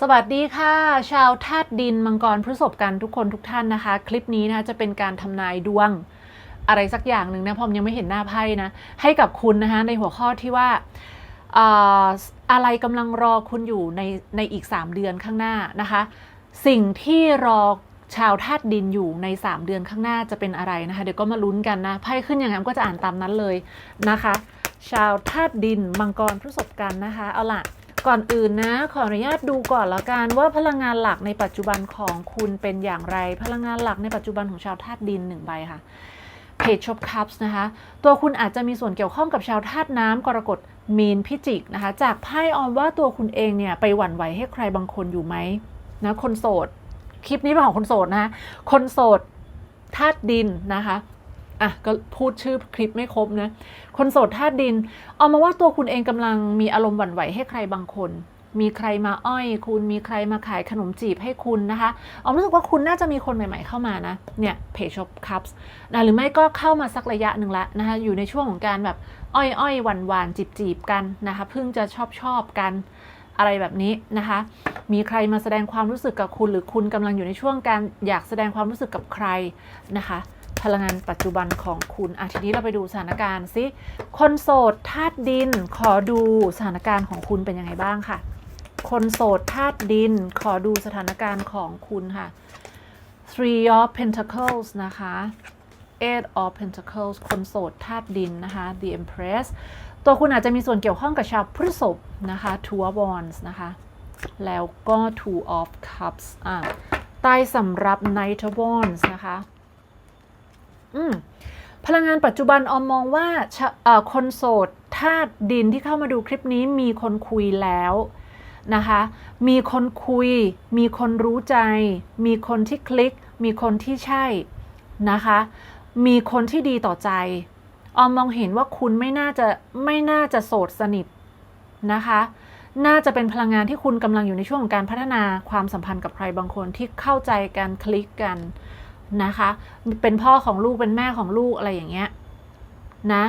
สวัสดีค่ะ ชาวธาตุดินมังกรพฤษภกันทุกคนทุกท่านนะคะ คลิปนี้นะจะเป็นการทำนายดวง อะไรสักอย่างหนึ่งนะพอมยังไม่เห็นหน้าไพ่นะ ให้กับคุณนะคะในหัวข้อที่ว่าเอ่ออะไรกำลังรอคุณอยู่ในในอีก 3 เดือนข้างหน้านะคะ สิ่งที่รอชาวธาตุดินอยู่ใน 3 เดือนข้างหน้าจะเป็นอะไรนะคะ เดี๋ยวก็มาลุ้นกันนะไพ่ขึ้นอย่างนั้นก็จะอ่านตามนั้นเลยนะคะ ชาวธาตุดินมังกรพฤษภกันนะคะเอาล่ะ ก่อนอื่นนะ ขออนุญาตดูก่อนละกันว่าพลังงานหลักในปัจจุบันของคุณเป็นอย่างไร พลังงานหลักในปัจจุบันของชาวธาตุดินหนึ่งใบค่ะ Page of Cups นะคะ ตัวคุณอาจจะมีส่วนเกี่ยวข้องกับชาวธาตุน้ำกรกฎมีนพิจิกนะคะ จากไพ่ออมว่าตัวคุณเองเนี่ย ไปหวั่นไหวให้ใครบางคนอยู่ไหมนะคนโสด คลิปนี้เป็นของคนโสดนะคะคนโสดธาตุดินนะคะ อะก็พูดชื่อคลิปไม่ครบนะ คนโสดธาตุดิน เอามาว่าตัวคุณเองกำลังมีอารมณ์หวั่นไหวให้ใครบางคน มีใครมาอ้อย คุณมีใครมาขายขนมจีบให้คุณนะคะเอารู้สึกว่าคุณน่าจะมีคนใหม่ ๆ เข้ามานะเนี่ย Page of Cups นะหรือไม่ก็เข้ามาสักระยะหนึ่งละนะคะอยู่ในช่วงของการแบบอ้อยอ้อยหวานหวานจีบจีบๆกันนะคะเพิ่งจะชอบชอบกันอะไรแบบนี้นะคะ มีใครมาแสดงความรู้สึกกับคุณ หรือคุณกำลังอยู่ในช่วงการอยากแสดงความรู้สึกกับใครนะคะ พลังงานปัจจุบันของคุณอะทีนี้เราไปดูสถานการณ์สิคนโสดธาตุดิน ขอดูสถานการณ์ของคุณเป็นยังไงบ้างค่ะ คนโสดธาตุดิน ขอดูสถานการณ์ของคุณค่ะ three of pentacles นะคะ eight of pentacles คนโสดธาตุดินนะคะ the empress ตัวคุณอาจจะมีส่วนเกี่ยวข้องกับชาวพฤษภนะคะ two of wands นะคะ แล้วก็ two of cups อะใต้สำรับ knight of wands นะคะ พลังงานปัจจุบันออมมองว่าคนโสดธาตุดินที่เข้ามาดูคลิปนี้มีคนคุยแล้วนะคะ มีคนคุย มีคนรู้ใจ มีคนที่คลิก มีคนที่ใช่นะคะ มีคนที่ดีต่อใจ ออมมองเห็นว่าคุณไม่น่าจะไม่น่าจะโสดสนิทนะคะ น่าจะเป็นพลังงานที่คุณกำลังอยู่ในช่วงของการพัฒนาความสัมพันธ์กับใครบางคนที่เข้าใจกันคลิกกัน นะคะ เป็นพ่อของลูกเป็นแม่ของลูกอะไรอย่างเงี้ยนะ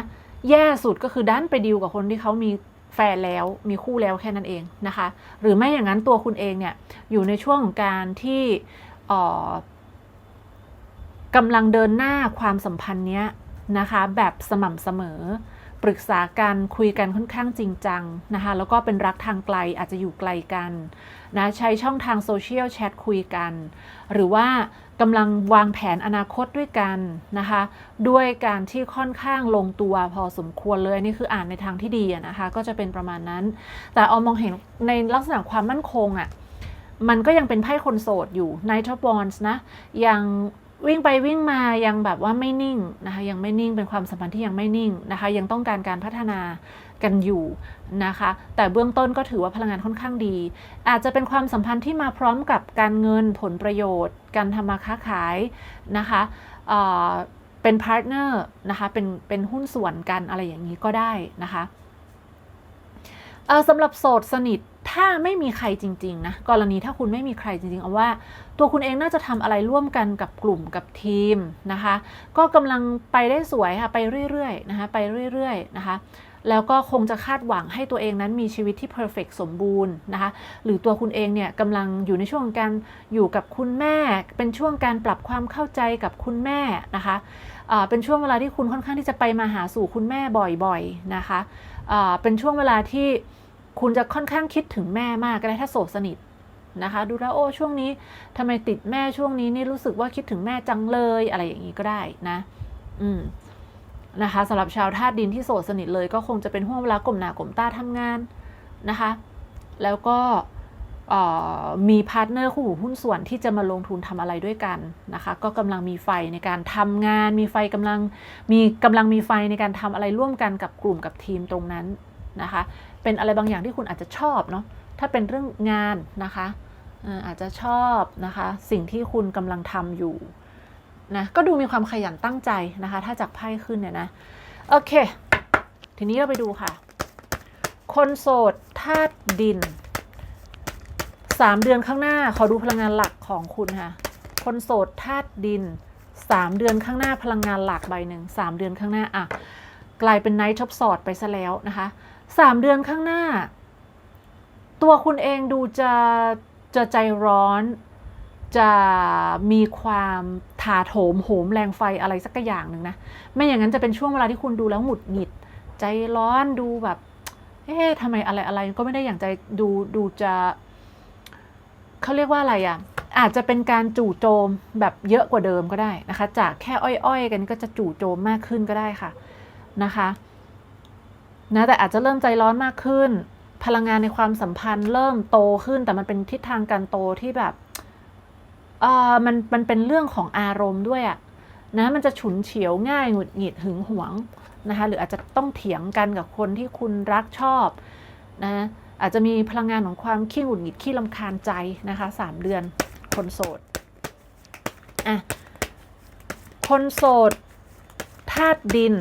แย่สุดก็คือดันไปดีลกับคนที่เขามีแฟนแล้วมีคู่แล้วแค่นั้นเองนะคะ หรือไม่อย่างนั้นตัวคุณเองเนี่ยอยู่ในช่วงของการที่อ่อกำลังเดินหน้าความสัมพันธ์เนี้ยนะคะ แบบสม่ำเสมอ ปรึกษากันคุยกันค่อนข้างจริงจังนะคะ แล้วก็เป็นรักทางไกลอาจจะอยู่ไกลกันนะใช้ช่องทางโซเชียลแชทคุยกัน หรือว่ากำลังวางแผนอนาคตด้วยกันนะคะ ด้วยการที่ค่อนข้างลงตัวพอสมควรเลยนี่คืออ่านในทางที่ดีนะคะ ก็จะเป็นประมาณนั้น แต่เอามองเห็นในลักษณะความมั่นคงอะ่ะมันก็ยังเป็นไพ่คนโสดอยู่ในท็อปบอลส์นะยัง วิ่งไปวิ่งมายังแบบว่าไม่นิ่งนะคะยังไม่นิ่งเป็นความสัมพันธ์ที่ยังไม่นิ่งนะคะ ยังต้องการการพัฒนากันอยู่นะคะ แต่เบื้องต้นก็ถือว่าพลังงานค่อนข้างดี อาจจะเป็นความสัมพันธ์ที่มาพร้อมกับการเงินผลประโยชน์ การทำมาค้าขายนะคะเเป็นพาร์ทเนอร์นะคะเป็นเป็นหุ้นส่วนกันอะไรอย่างนี้ก็ได้นะคะสำหรับโสดสนิท ถ้าไม่มีใครจริงๆนะกรณีถ้าคุณไม่มีใครจริงๆเอาว่า ตัวคุณเองน่าจะทำอะไรร่วมกันกับกลุ่มกับทีมนะคะ ก็กำลังไปได้สวยค่ะไปเรื่อยๆนะคะไปเรื่อยๆนะคะแล้วก็คงจะคาดหวังให้ตัวเองนั้นมีชีวิตที่เพอร์เฟกสมบูรณ์นะคะหรือตัวคุณเองเนี่ยกำลังอยู่ในช่วงการอยู่กับคุณแม่ เป็นช่วงการปรับความเข้าใจกับคุณแม่นะคะเป็นช่วงเวลาที่คุณค่อนข้างที่จะไปมาหาสู่คุณแม่บ่อยๆนะคะเป็นช่วงเวลาที่ คุณจะค่อนข้างคิดถึงแม่มากก็ได้ถ้าโสดสนิทนะคะ ดูแล้วโอ้ช่วงนี้ทำไมติดแม่ช่วงนี้นี่รู้สึกว่าคิดถึงแม่จังเลยอะไรอย่างนี้ก็ได้นะ อืมนะคะสำหรับชาวธาตุดินที่โสดสนิทเลยก็คงจะเป็นห่วงเวลากลมหนากลมตาทำงานนะคะ แล้วก็มีพาร์ทเนอร์คู่หูหุ้นส่วนที่จะมาลงทุนทำอะไรด้วยกันนะคะ ก็กำลังมีไฟในการทำงาน มีไฟกำลังมีกำลังมีไฟในการทำอะไรร่วมกันกับกลุ่มกับทีมตรงนั้นนะคะ เป็นอะไรบางอย่างที่คุณอาจจะชอบเนาะถ้าเป็นเรื่องงานนะคะอาจจะชอบนะคะ สิ่งที่คุณกำลังทำอยู่นะก็ดูมีความขยันตั้งใจนะคะ ถ้าจากไพ่ขึ้นเนี่ยนะโอเค ทีนี้เราไปดูค่ะ คนโสดธาตุดิน3เดือนข้างหน้าขอดูพลังงานหลักของคุณค่ะ คนโสดธาตุดิน3เดือนข้างหน้าพลังงานหลักใบหนึ่ง3เดือนข้างหน้าอะกลายเป็นไนท์ท็อปสอดไปซะแล้วนะคะ 3เดือนข้างหน้า ตัวคุณเองดูจะจะใจร้อน จะมีความถาโถมโหมแรงไฟอะไรสักอย่างหนึ่งนะ ไม่อย่างนั้นจะเป็นช่วงเวลาที่คุณดูแล้วหงุดหงิด ใจร้อนดูแบบ เอ๊ะทำไมอะไรอะไรก็ไม่ได้อย่างใจดูดูจะเขาเรียกว่าอะไรอะ่ะอาจจะเป็นการจู่โจมแบบเยอะกว่าเดิมก็ได้นะคะ จากแค่อ้อยๆ กันก็จะจู่โจมมากขึ้นก็ได้ค่ะนะคะ นะแต่อาจจะเริ่มใจร้อนมากขึ้น พลังงานในความสัมพันธ์ เริ่มโตขึ้น แต่มันเป็นทิศทางการโตที่แบบเออมันมันเป็นเรื่องของอารมณ์ด้วยอะนะมันจะฉุนเฉียวง่ายหงุดหงิดหึงหวงนะคะหรืออาจจะต้องเถียงกันกับคนที่คุณรักชอบนะอาจจะมีพลังงานของความขี้หงุดหงิดขี้ลำคาญใจนะคะสามเดือนคนโสดอะคนโสดธาตุดิน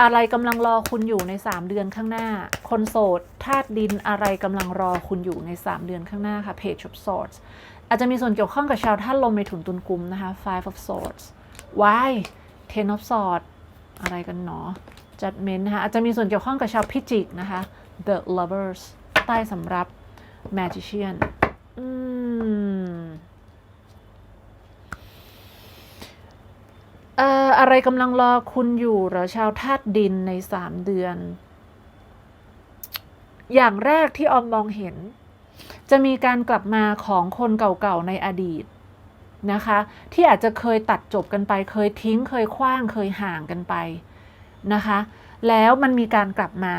อะไรกำลังรอคุณอยู่ใน 3 เดือนข้างหน้า คนโสดธาตุดินอะไรกำลังรอคุณอยู่ใน 3 เดือนข้างหน้าค่ะ Page of Swords อาจจะมีส่วนเกี่ยวข้องกับชาวธาตุลมในถุนตุนกุมนะคะ Five of Swords Why Ten of Swords อะไรกันหนอ Judgment นะคะอาจจะมีส่วนเกี่ยวข้องกับชาวพิจิกนะคะ The Lovers ใต้สำรับ Magician อืม อออะไรกำลังรอคุณอยู่หรอชาวธาตุดินในสามเดือน อย่างแรกที่ออมมองเห็น จะมีการกลับมาของคนเก่าๆในอดีตนะคะ ที่อาจจะเคยตัดจบกันไป เคยทิ้งเคยคว้างเคยห่างกันไปนะคะ แล้วมันมีการกลับมา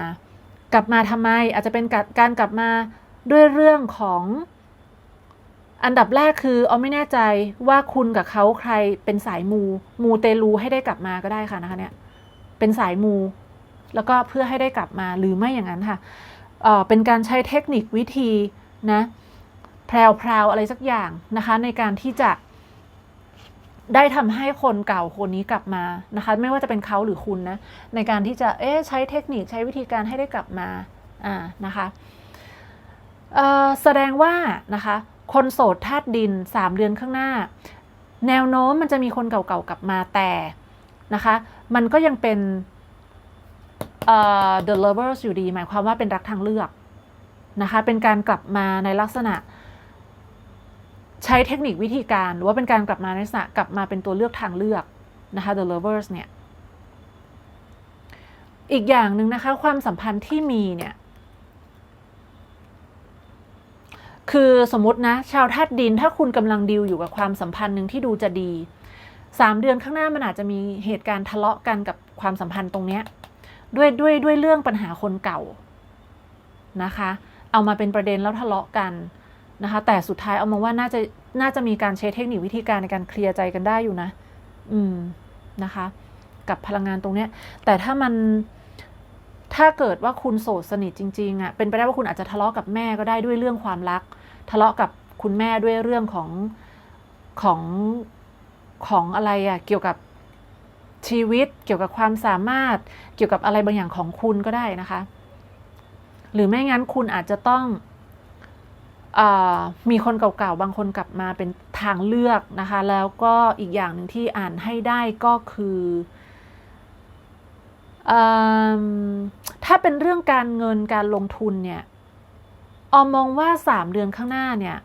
กลับมาทำไมอาจจะเป็นการกลับมาด้วยเรื่องของ อันดับแรกคือออมไม่แน่ใจว่าคุณกับเขาใครเป็นสายมู มูเตลูให้ได้กลับมาก็ได้ค่ะนะคะเนี่ยเป็นสายมู แล้วก็เพื่อให้ได้กลับมาหรือไม่อย่างนั้นค่ะเเป็นการใช้เทคนิควิธีนะแพรวๆอะไรสักอย่างนะคะ ในการที่จะได้ทำให้คนเก่าคนนี้กลับมานะคะ ไม่ว่าจะเป็นเขาหรือคุณนะ ในการที่จะเอ๊ใช้เทคนิคใช้วิธีการให้ได้กลับมาอ่านะคะแสดงว่านะคะ คนโสดธาตุดิน 3 เดือนข้างหน้า แนวโน้มมันจะมีคนเก่าๆกลับมาแต่นะคะ มันก็ยังเป็นเอ่อ the lovers อยู่ดี หมายความว่าเป็นรักทางเลือกนะคะ เป็นการกลับมาในลักษณะ ใช้เทคนิควิธีการ หรือว่าเป็นการกลับมาในลักษณะกลับมาเป็นตัวเลือกทางเลือกนะคะ the lovers เนี่ย อีกอย่างหนึ่งนะคะ ความสัมพันธ์ที่มีเนี่ย คือสมมตินะ ชาวธาตุดินถ้าคุณกำลังดีลอยู่กับความสัมพันธ์หนึ่งที่ดูจะดีสามเดือนข้างหน้ามันอาจจะมีเหตุการณ์ทะเลาะกันกับความสัมพันธ์ตรงเนี้ยด้วยด้วยด้วยเรื่องปัญหาคนเก่านะคะ เอามาเป็นประเด็นแล้วทะเลาะกันนะคะ แต่สุดท้ายเอามาว่าน่าจะน่าจะมีการใช้เทคนิควิธีการในการเคลียร์ใจกันได้อยู่นะ อืมนะคะ กับพลังงานตรงเนี้ย แต่ถ้ามันถ้าเกิดว่าคุณโสดสนิทจริงๆอะ่ะเป็นไปได้ว่าคุณอาจจะทะเลาะกับแม่ก็ได้ด้วยเรื่องความรัก ทะเลาะกับคุณแม่ด้วยเรื่องของของของอะไรอะ่ะเกี่ยวกับชีวิต เกี่ยวกับความสามารถ เกี่ยวกับอะไรบางอย่างของคุณก็ได้นะคะ หรือไม่งั้นคุณอาจจะต้องอมีคนเก่าๆ บางคนกลับมาเป็นทางเลือกนะคะ แล้วก็อีกอย่างหนึ่งที่อ่านให้ได้ก็คืออถ้าเป็นเรื่องการเงินการลงทุนเนี่ย ออมมองว่าสามเดือนข้างหน้าเนี่ย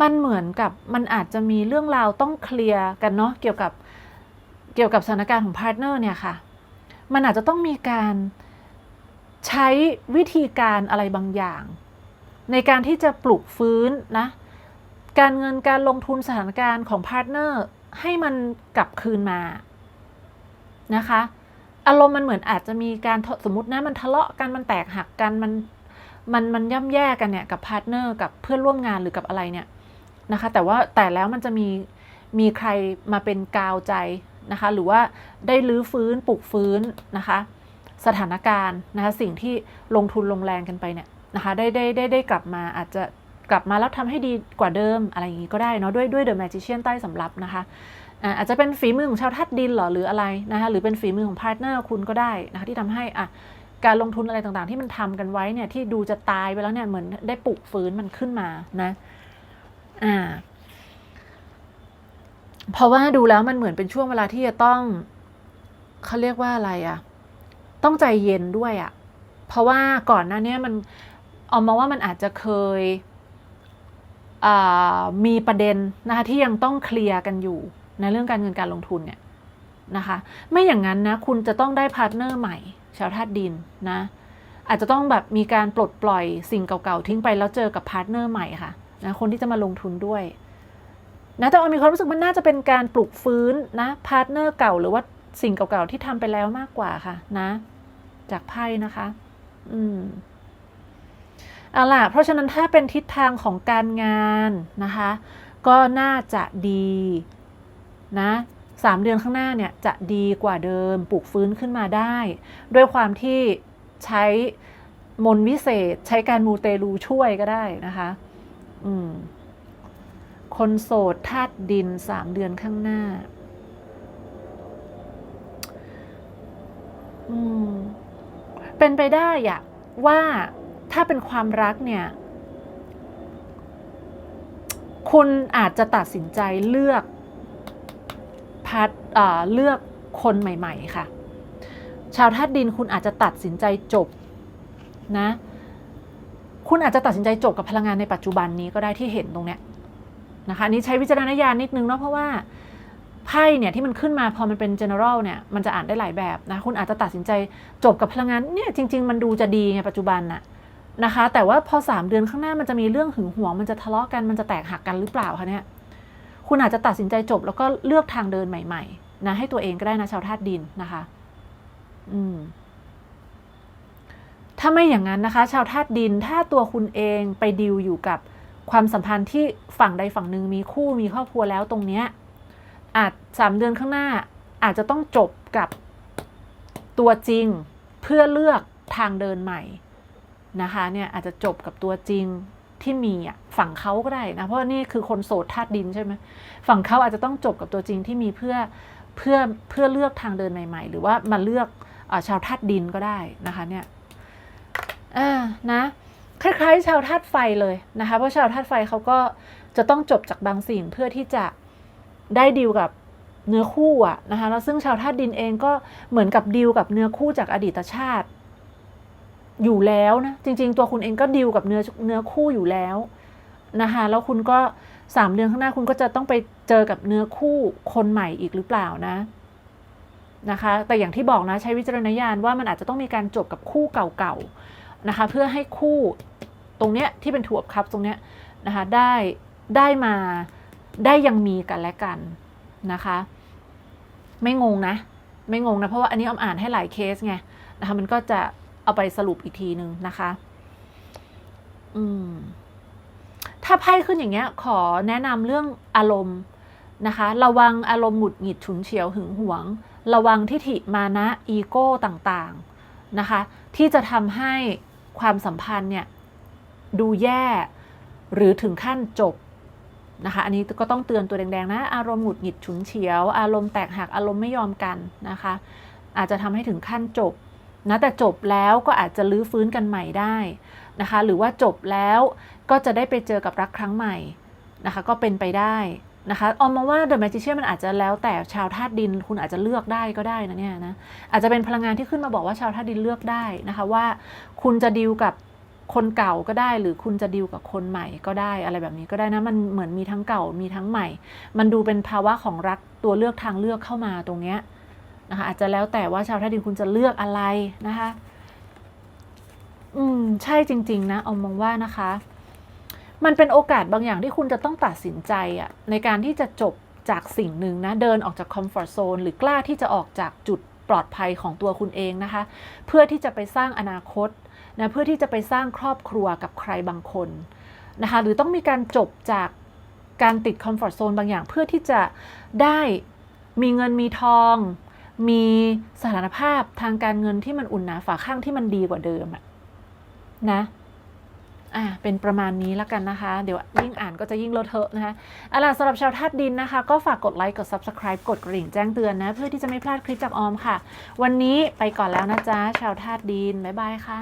มันเหมือนกับมันอาจจะมีเรื่องราวต้องเคลียร์กันเนาะเกี่ยวกับเกี่ยวกับสถานการณ์ของพาร์ทเนอร์เนี่ยค่ะ มันอาจจะต้องมีการใช้วิธีการอะไรบางอย่าง ในการที่จะปลุกฟื้นนะ การเงินการลงทุนสถานการณ์ของพาร์ทเนอร์ให้มันกลับคืนมานะคะ อารมณ์มันเหมือนอาจจะมีการสมมตินะมันทะเลาะกันมันแตกหักกันมัน มันมันย่ำแย่กันเนี่ยกับพาร์ทเนอร์กับเพื่อนร่วมงานหรือกับอะไรเนี่ยนะคะ แต่ว่าแต่แล้วมันจะมีมีใครมาเป็นกาวใจนะคะ หรือว่าได้ลื้อฟื้นปลุกฟื้นนะคะ สถานการณ์นะคะสิ่งที่ลงทุนลงแรงกันไปเนี่ยนะคะได้ได้ได้ได้กลับมาอาจจะกลับมาแล้วทำให้ดีกว่าเดิมอะไรอย่างนี้ก็ได้เนาะด้วยด้วยเดอะแมจิเชียนใต้สำรับนะคะอาจจะเป็นฝีมือของชาวธาตุดินหรอหรืออะไรนะคะหรือเป็นฝีมือของพาร์ทเนอร์คุณก็ได้นะคะที่ทำให้อะ การลงทุนอะไรต่างๆ ที่มันทำกันไว้เนี่ยที่ดูจะตายไปแล้วเนี่ยเหมือนได้ปลุกฟื้นมันขึ้นมานะ อ่า เพราะว่าดูแล้วมันเหมือนเป็นช่วงเวลาที่จะต้องเขาเรียกว่าอะไรอะต้องใจเย็นด้วยอะเพราะว่าก่อนหน้านี้มันออมมองว่ามันอาจจะเคยอ่ามีประเด็นนะคะที่ยังต้องเคลียร์กันอยู่ในเรื่องการเงินการลงทุนเนี่ยนะคะ ไม่อย่างนั้นนะคุณจะต้องได้พาร์ทเนอร์ใหม่ ชาวธาตุดินนะ อาจจะต้องแบบมีการปลดปล่อยสิ่งเก่าๆทิ้งไปแล้วเจอกับพาร์ทเนอร์ใหม่ค่ะนะคนที่จะมาลงทุนด้วยนะแต่ออมมีความรู้สึกมันน่าจะเป็นการปลุกฟื้นนะพาร์ทเนอร์เก่าหรือว่าสิ่งเก่าๆที่ทำไปแล้วมากกว่าค่ะนะ จากไพ่นะคะ อืมเอาล่ะ เพราะฉะนั้นถ้าเป็นทิศทางของการงานนะคะ ก็น่าจะดีนะ สามเดือนข้างหน้าเนี่ยจะดีกว่าเดิมปลุกฟื้นขึ้นมาได้ ด้วยความที่ใช้มนวิเศษ ใช้การมูเตลูช่วยก็ได้นะคะอืมคนโสดธาตุดินสามเดือนข้างหน้าอืมเป็นไปได้อะว่าถ้าเป็นความรักเนี่ย คุณอาจจะตัดสินใจเลือก พัดเลือกคนใหม่ ๆ ค่ะ ชาวธาตุดินคุณอาจจะตัดสินใจจบนะ คุณอาจจะตัดสินใจจบกับพลังงานในปัจจุบันนี้ก็ได้ที่เห็นตรงเนี้ยนะคะนนี้ใช้วิจารณญาณนิดนึงเนาะเพราะว่าไพ่เนี่ยที่มันขึ้นมาพอมันเป็น general เนี่ยมันจะอ่านได้หลายแบบนะคุณอาจจะตัดสินใจจบกับพลังงานเนี่ยจริง ๆ มันดูจะดีไงปัจจุบันน่ะนะคะ แต่ว่าพอสามเดือนข้างหน้ามันจะมีเรื่องหึงหวงมันจะทะเลาะกันมันจะแตกหักกันหรือเปล่าคะเนี่ย คุณอาจจะตัดสินใจจบ แล้วก็เลือกทางเดินใหม่ๆนะให้ตัวเองก็ได้นะชาวธาตุดินนะคะ อืมถ้าไม่อย่างนั้นนะคะ ชาวธาตุดินถ้าตัวคุณเองไปดิวอยู่กับความสัมพันธ์ที่ฝั่งใดฝั่งหนึ่งมีคู่มีครอบครัวแล้วตรงเนี้ยอาจสามเดือนข้างหน้าอาจจะต้องจบกับตัวจริงเพื่อเลือกทางเดินใหม่นะคะเนี่ยอาจจะจบกับตัวจริง ที่มีอะฝั่งเขาก็ได้นะ เพราะว่านี่คือคนโสดธาตุดินใช่ไหมฝั่งเขาอาจจะต้องจบกับตัวจริงที่มีเพื่อเพื่อเพื่อเลือกทางเดินใหม่ ๆ หรือว่ามาเลือกอชาวธาตุดินก็ได้นะคะเนี่ยอ่านะคล้ายๆ ชาวธาตุไฟเลยนะคะเพราะชาวธาตุไฟเขาก็จะต้องจบจากบางสิ่งเพื่อที่จะได้ดีลกับเนื้อคู่อะนะคะแล้วซึ่งชาวธาตุดินเองก็เหมือนกับดีลกับเนื้อคู่จากอดีตชาติ อยู่แล้วนะจริง ๆ ตัวคุณเองก็ดีลกับเนื้อเนื้อคู่อยู่แล้วนะคะแล้วคุณก็สามเดือนข้างหน้าคุณก็จะต้องไปเจอกับเนื้อคู่คนใหม่อีกหรือเปล่านะนะคะ แต่อย่างที่บอกนะใช้วิจารณญาณว่ามันอาจจะต้องมีการจบกับคู่เก่าๆนะคะ เพื่อให้คู่ตรงเนี้ยที่เป็นถั่วครับตรงเนี้ยนะคะได้ได้มาได้ยังมีกันและกันนะคะ ไม่งงนะ ไม่งงนะ เพราะว่าอันนี้ออมอ่านให้หลายเคสไงนะคะมันก็จะ เอาไปสรุปอีกทีหนึ่งนะคะ อืม ถ้าไพ่ขึ้นอย่างเงี้ย ขอแนะนำเรื่องอารมณ์นะคะ ระวังอารมณ์หงุดหงิดฉุนเฉียวหึงหวง ระวังทิฐิมานะอีโก้ต่างๆนะคะ ที่จะทำให้ความสัมพันธ์เนี่ย ดูแย่หรือถึงขั้นจบนะคะ อันนี้ก็ต้องเตือนตัวแดงๆนะ อารมณ์หงุดหงิดฉุนเฉียว อารมณ์แตกหัก อารมณ์ไม่ยอมกันนะคะ อาจจะทำให้ถึงขั้นจบ นะแต่จบแล้วก็อาจจะลื้อฟื้นกันใหม่ได้นะคะ หรือว่าจบแล้วก็จะได้ไปเจอกับรักครั้งใหม่นะคะ ก็เป็นไปได้นะคะออมมาว่า The Magician มันอาจจะแล้วแต่ชาวธาตุดินคุณอาจจะเลือกได้ก็ได้นะเนี่ยนะอาจจะเป็นพลังงานที่ขึ้นมาบอกว่าชาวธาตุดินเลือกได้นะคะว่าคุณจะดีลกับคนเก่าก็ได้ หรือคุณจะดีลกับคนใหม่ก็ได้อะไรแบบนี้ก็ได้นะมันเหมือนมีทั้งเก่ามีทั้งใหม่ มันดูเป็นภาวะของรักตัวเลือกทางเลือกเข้ามาตรงเนี้ย นะคะอาจจะแล้วแต่ว่าชาวธาตุดินคุณจะเลือกอะไรนะคะ อืมใช่จริง ๆ นะเอามองว่านะคะ มันเป็นโอกาสบางอย่างที่คุณจะต้องตัดสินใจอะในการที่จะจบจากสิ่งหนึ่งนะ เดินออกจากคอมฟอร์ z โซนหรือกล้าที่จะออกจากจุดปลอดภัยของตัวคุณเองนะคะ เพื่อที่จะไปสร้างอนาคตนะเพื่อที่จะไปสร้างครอบครัวกับใครบางคนนะคะหรือต้องมีการจบจากการติดคอมฟอร์ z โซนบางอย่างเพื่อที่จะได้มีเงินมีทอง มีสถานภาพทางการเงินที่มันอุ่นหนาฝาข้างที่มันดีกว่าเดิมอะนะอ่าเป็นประมาณนี้แล้วกันนะคะ เดี๋ยวยิ่งอ่านก็จะยิ่งเลอะเทอะนะคะเอาล่ะสำหรับชาวธาตุดินนะคะ ก็ฝากกดไลค์กด Subscribe กดกระดิ่งแจ้งเตือนนะ เพื่อที่จะไม่พลาดคลิปจากออมค่ะ วันนี้ไปก่อนแล้วนะจ๊ะ ชาวธาตุดิน บ๊ายบายค่ะ